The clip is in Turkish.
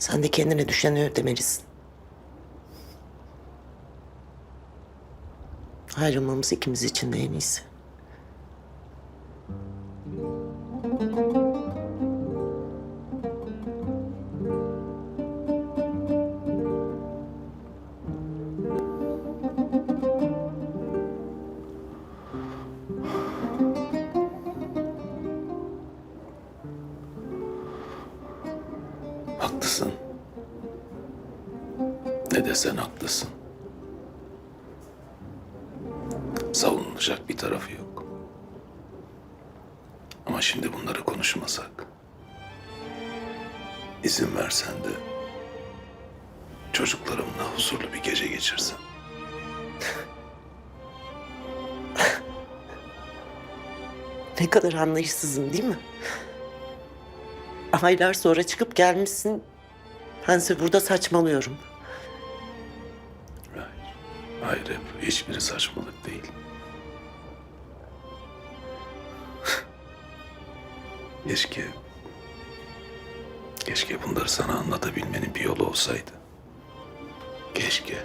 Sen de kendine düşeni ödemelisin. Ayrılmamız ikimiz için de en iyisi. Haklısın. Ne desen haklısın. Savunulacak bir tarafı yok. Ama şimdi bunları konuşmasak. izin versen de çocuklarımla huzurlu bir gece geçirsem. Ne kadar anlayışsızım değil mi? Aylar sonra çıkıp gelmişsin. Bense burada saçmalıyorum. Hayır. Hayır Ebru. Hiçbiri saçmalık değil. Keşke... Keşke bunları sana anlatabilmenin bir yolu olsaydı. Keşke.